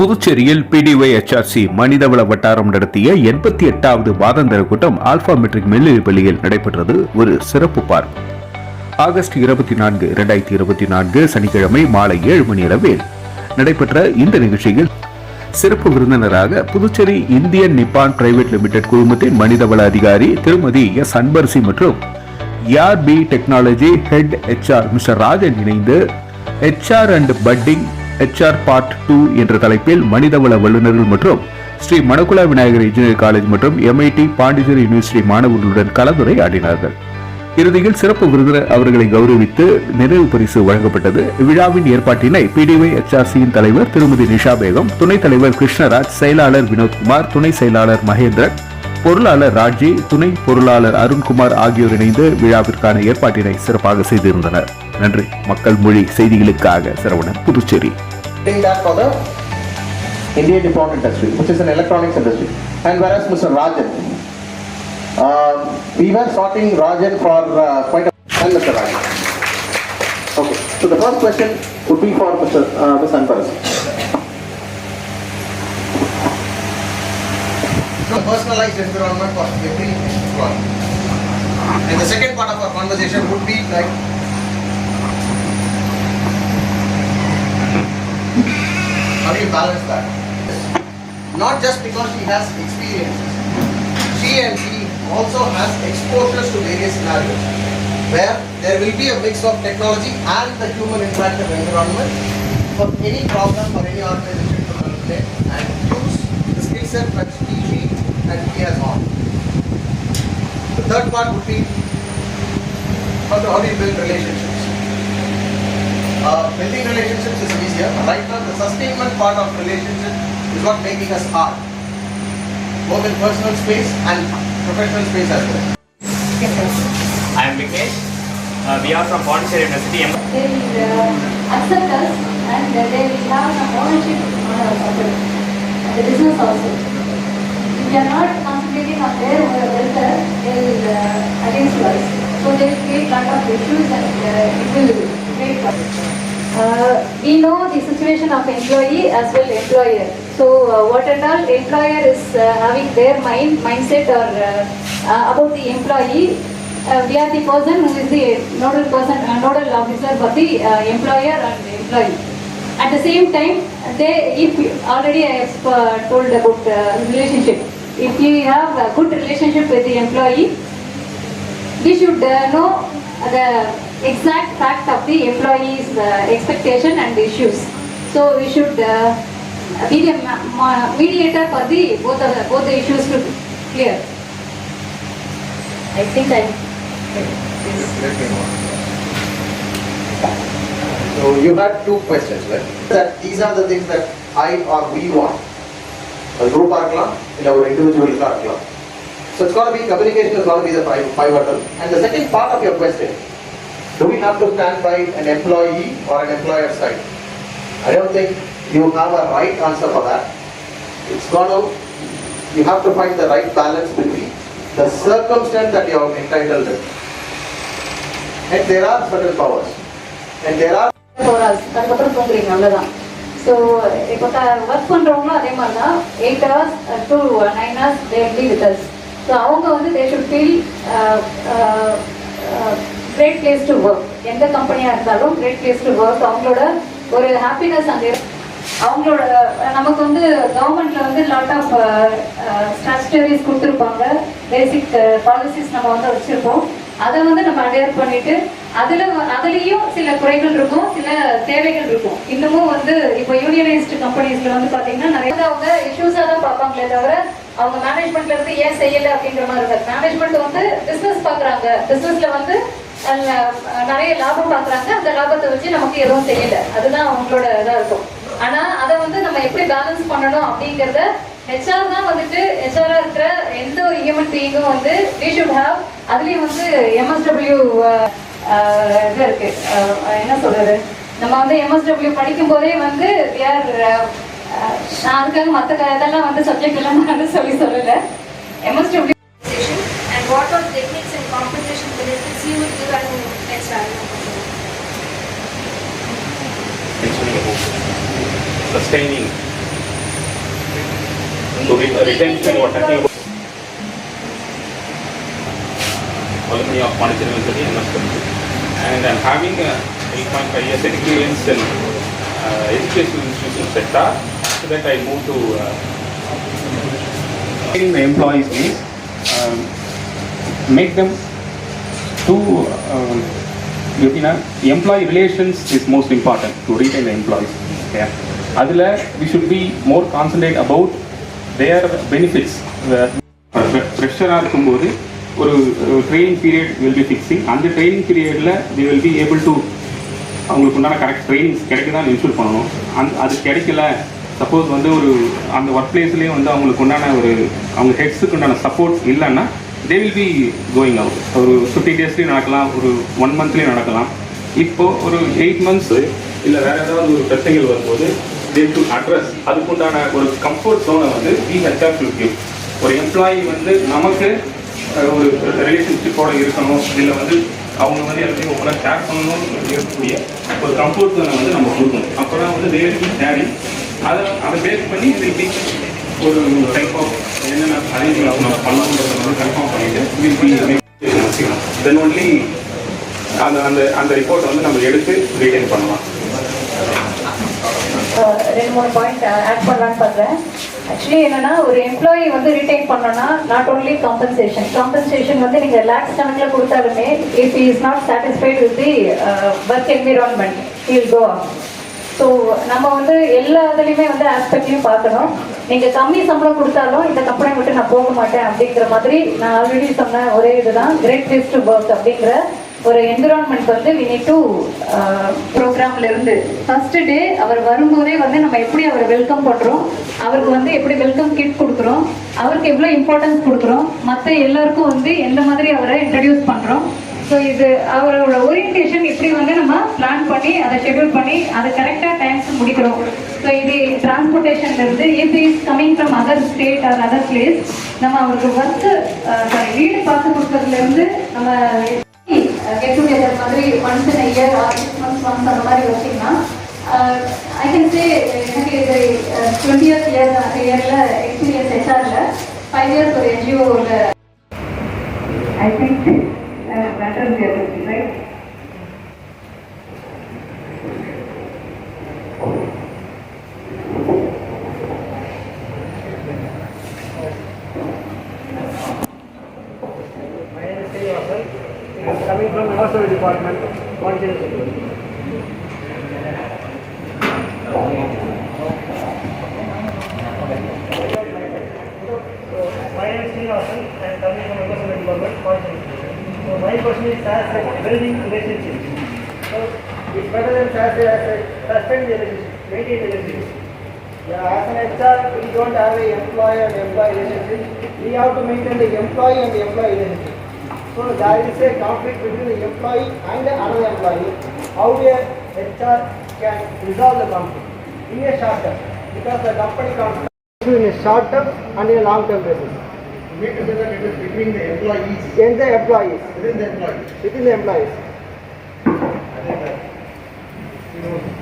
புதுச்சேரியில் பிடிஒய் எச்ஆர்சி மனிதவள வட்டாரம் நடத்திய எண்பத்தி எட்டாவது வாதந்திர கூட்டம் ஆல்பா மெட்ரிக் மேல்நிலைப் பள்ளியில் நடைபெற்றது. ஒரு சிறப்பு பார்வை. ஆகஸ்ட் இருபத்தி நான்கு இரண்டாயிரத்தி இருபத்தி நான்கு சனிக்கிழமை மாலை ஏழு மணி அளவில் நடைபெற்ற இந்த நிகழ்ச்சியில் சிறப்பு விருந்தினராக Puducherry Indian Nippon private limited குழுமத்தின் மனிதவள அதிகாரி திருமதி எஸ். அன்பரசி மற்றும் B technology head HR mister Rajan இணைந்து HR and budding HR part two என்ற தலைப்பில் மனிதவள வல்லுநர்கள் மற்றும் ஸ்ரீ மணக்குலா விநாயகர் இன்ஜினியர் காலேஜ் மற்றும் எம்ஐடி பாண்டிச்சேரி யூனிவர்சிட்டி மாணவர்களுடன் கலந்துரையாடினார்கள். இறுதியில் சிறப்பு விருந்தினர் அவர்களை கௌரவித்து நிறைவு பரிசு வழங்கப்பட்டது. விழாவின் ஏற்பாட்டினை பிடிஒய் எச்ஆர்சியின் தலைவர் திருமதி நிஷா பேகம் துணைத் தலைவர் கிருஷ்ணராஜ் செயலாளர் வினோத்குமார் துணை செயலாளர் மகேந்திரன் பொருளாளர் ராஜி துணை பொருளாளர் அருண்குமார் ஆகியோர் இணைந்து விழாவிற்கான ஏற்பாட்டினை சிறப்பாக செய்திருந்தனர். நன்றி மக்கள் மொழி செய்திகளுக்காக Saravanan Puducherry doing that for the Indian Nippon industry, which is an electronics industry. And whereas Mr. Rajan, uh, we were sorting Rajan for uh, quite a and Mr. Rajan. Okay, so the first question would be for Mr. Uh, Ms. Anparas. No personalized environment for every employee. And the second part of our conversation would be like balance that? Not just because she has experiences, she and he also has exposures to various scenarios where there will be a mix of technology and the human interactive environment for any problem for any organization to manipulate and use the skill set that he, she and he has on. The third part would be how do you build relationships? Uh, building relationships is easier. Right now, the sustainment part of relationship is what making us hard, both in personal space and professional space as well. I am Vikesh. Uh, we are from Pondicherry University. M- they will uh, accept us and uh, they will have some ownership on our company, the business also. If we are not concentrating on their welfare, they will uh, against us. So they will create lot of issues and uh, it will create problems. Uh, we know the situation of employee as well employer. So uh, what and all employer is uh, having their mind mindset or uh, uh, about the employee. Uh, we are the person who is the nodal person, uh, nodal officer for the uh, employer and the employee. At the same time, they, if already I have uh, told about uh, relationship. If you have a good relationship with the employee, we should uh, know the exact fact of the employee's uh, expectation and issues. So we should uh, be the ma- ma- mediator for the both of the, both the issues to clear. I think I. So you had two questions, right? That these are the things that I or we want. A group இருக்கலாம் இல்ல ஒரு இண்டிவிஜுவலுக்கா இருக்கலாம். So it's got to be communication is going to be the pi- pivotal. And the second part of your question, do we have to stand by an employee or an employer side? I don't think you have a right answer for that. It's going to, you have to find the right balance between the circumstance that you are entitled to. And there are certain powers. And there are four hours அதுக்கப்புறம் தூங்குறீங்க அவ்வளோதான் so இப்போ work பண்ணுறவங்களும் அதே மாதிரி தான் eight hours to nine hours they be with us so அவங்க வந்து they should feel great place to work எந்த கம்பெனியாக இருந்தாலும் கிரேட் பிளேஸ் டு ஒர்க் அவங்களோட ஒரு ஹாப்பினஸ் அங்கே அவங்களோட நமக்கு வந்து கவர்மெண்ட்ல வந்து லாட் ஆஃப் ஸ்டாச்சுட்டரிஸ் கொடுத்துருப்பாங்க. பேசிக் பாலிசிஸ் நம்ம வந்து வச்சிருப்போம். அதை வந்து நம்ம அடையர் பண்ணிட்டு அதுல அதுலயும் சில குறைகள் இருக்கும் சில தேவைகள் இருக்கும். இன்னமும் வந்து இப்போ யூனியனைஸ்டு கம்பெனிஸ்ல வந்து பாத்தீங்கன்னா நிறைய அவங்க இஷ்யூஸா தான் பார்ப்பாங்களே தவிர அவங்க மேனேஜ்மெண்ட்ல இருந்து ஏன் செய்யல அப்படிங்கிற மாதிரி இருக்காது மேனேஜ்மெண்ட் வந்து பிசினஸ் பாக்குறாங்க. பிசினஸ்ல வந்து நிறைய லாபம் பார்க்குறாங்க. அந்த லாபத்தை வச்சு நமக்கு எதுவும் செய்யல அதுதான் அவங்களோட இதாக இருக்கும். ஆனால் அதை வந்து நம்ம எப்படி பேலன்ஸ் பண்ணணும் அப்படிங்கிறத ஹெச்ஆர் தான் வந்துட்டு ஹெச்ஆராக இருக்கிற எந்த ஒரு ஹியூமன் பீயிங்கும் வந்து வி ஷுட் ஹாவ் அதுலேயும் வந்து எம்எஸ்டபிள்யூ இது இருக்கு. என்ன சொல்றது? நம்ம வந்து எம்எஸ்டபிள்யூ படிக்கும் போதே வந்து we நான் அதுக்காக மற்ற இதெல்லாம் வந்து சப்ஜெக்ட் எல்லாம் நான் வந்து சொல்லி சொல்லலை. MSW and what are compensation benefits you will give as an HR? mentioning about sustaining So re- retention, are talking about alumni of Pondicherry University, MS And I'm having uh, 8.5 years experience in uh, educational institution sector. After that I moved to uh, the employees means um, make them do எப்படின்னா employee relations is most important to retain the employees okay அதில் we should be more concentrate about their benefits ஃப்ரெஷராக இருக்கும்போது ஒரு training period will be fixing அந்த training பீரியடில் the will be able to அவங்களுக்கு உண்டான correct trainings கிடைக்குதான் insure பண்ணணும். அந் அது கிடைக்கல. சப்போஸ் வந்து ஒரு அந்த ஒர்க் பிளேஸ்லேயே வந்து அவங்களுக்கு உண்டான ஒரு அவங்க ஹெட்ஸுக்கு உண்டான சப்போர்ட் இல்லைன்னா they will be going out ஒரு ஃபிஃப்டி டேஸ்லேயும் நடக்கலாம் ஒரு ஒன் மந்த்லேயும் நடக்கலாம். இப்போது ஒரு எயிட் மந்த்ஸ் இல்லை வேறு ஏதாவது ஒரு பிரச்சனைகள் வரும்போது தே டு அட்ரஸ் அதுக்குண்டான ஒரு கம்ஃபர்ட் ஜோனை வந்து வி ஹெச்ஆர் டு கிவ் ஒரு எம்ப்ளாயி வந்து நமக்கு ஒரு ரிலேஷன்ஷிப்போடு இருக்கணும் இல்லை வந்து அவங்க வந்து எல்லாத்தையும் ஒவ்வொரு ஷேர் பண்ணணும்னு இருக்கக்கூடிய ஒரு கம்ஃபர்ட் ஜோனை வந்து நம்ம கொடுக்கணும். அப்போ தான் வந்து தேவைக்கு ஷேரிங் அதை அதை பேஸ் பண்ணி திருப்பி ஒரு டைப் ஆஃப் என்னென்ன அரேஞ்ச்மெண்ட் நம்ம பண்ணணுன்றதை வந்து கன்ஃபார்ம் பண்ணிட்டு திருப்பி தென் ஒன்லி அந்த அந்த அந்த ரிப்போர்ட் வந்து நம்ம எடுத்து ரீடைன் பண்ணலாம். ரெண்டு மூணு பாயிண்ட் ஆட் பண்ணலான்னு பார்க்குறேன் ஆக்சுவலி என்னன்னா ஒரு எம்ப்ளாயி வந்து ரிட்டைன் பண்ணோம்னா நாட் ஓன்லி காம்பன்சேஷன் காம்பன்சேஷன் வந்து நீங்கள் லேக்ஸ் கணக்கில் கொடுத்தாலுமே if is not satisfied with the work environment will go so நம்ம வந்து எல்லா இதுலையுமே வந்து ஆஸ்பெக்ட்லையும் பார்க்கணும். நீங்கள் கம்மி சம்பளம் கொடுத்தாலும் இந்த கம்பெனி விட்டு நான் போக மாட்டேன் அப்படிங்கிற மாதிரி நான் ஆல்ரெடி சொன்ன ஒரே இதுதான். கிரேட் பிளேஸ் டு ஒர்க் அப்படிங்கிற ஒரு என்விரான்மெண்ட் வந்து வி நீட் டு ப்ரோக்ராம்ல இருந்து. ஃபர்ஸ்ட் டே அவர் வரும்போதே வந்து நம்ம எப்படி அவரை வெல்கம் பண்ணுறோம் அவருக்கு வந்து எப்படி வெல்கம் கிட் கொடுக்குறோம் அவருக்கு எவ்வளோ இம்பார்ட்டன்ஸ் கொடுக்குறோம் மற்ற எல்லாருக்கும் வந்து எந்த மாதிரி அவரை இன்ட்ரடியூஸ் பண்ணுறோம் ஸோ இது அவரோட ஓரியன்டேஷன் இப்படி வந்து நம்ம பிளான் பண்ணி அதை ஷெட்யூல் பண்ணி அதை கரெக்டாக டைம்ஸ் முடிக்கிறோம். ஸோ இது டிரான்ஸ்போர்ட்டேஷன்ல இருந்து if is coming from other state or other place நம்ம அவருக்கு ஒர்க்கு சாரி வீடு பார்த்து கொடுத்ததுலேருந்து நம்ம கெட் டுகெதர் மாதிரி once in year or six months once அந்த மாதிரி வச்சிங்கன்னா ஐ கேன் சே எனக்கு இது டுவெண்ட்டி இயர்ஸ் இயர் இயரில் எக்ஸ்பீரியன்ஸ் ஹெச்ஆரில் ஃபைவ் இயர்ஸ் ஒரு என்ஜிஓவில் I think uh, better they will be, right? coming from the nursery department. So, question is as like building relationships. So, it's better than as a, as a sustain the relationship, maintain the relationship. Yeah, as an HR, we don't have a employer and employee relationship. We have to maintain the employee and the employee relationship. So there is a conflict between the employee and another employee. How a HR can resolve the conflict in a short term? Because the company conflict in a short term and in a long term basis. mean between the employees. In the employees. Within the employees. Within the employees. I think that, you know,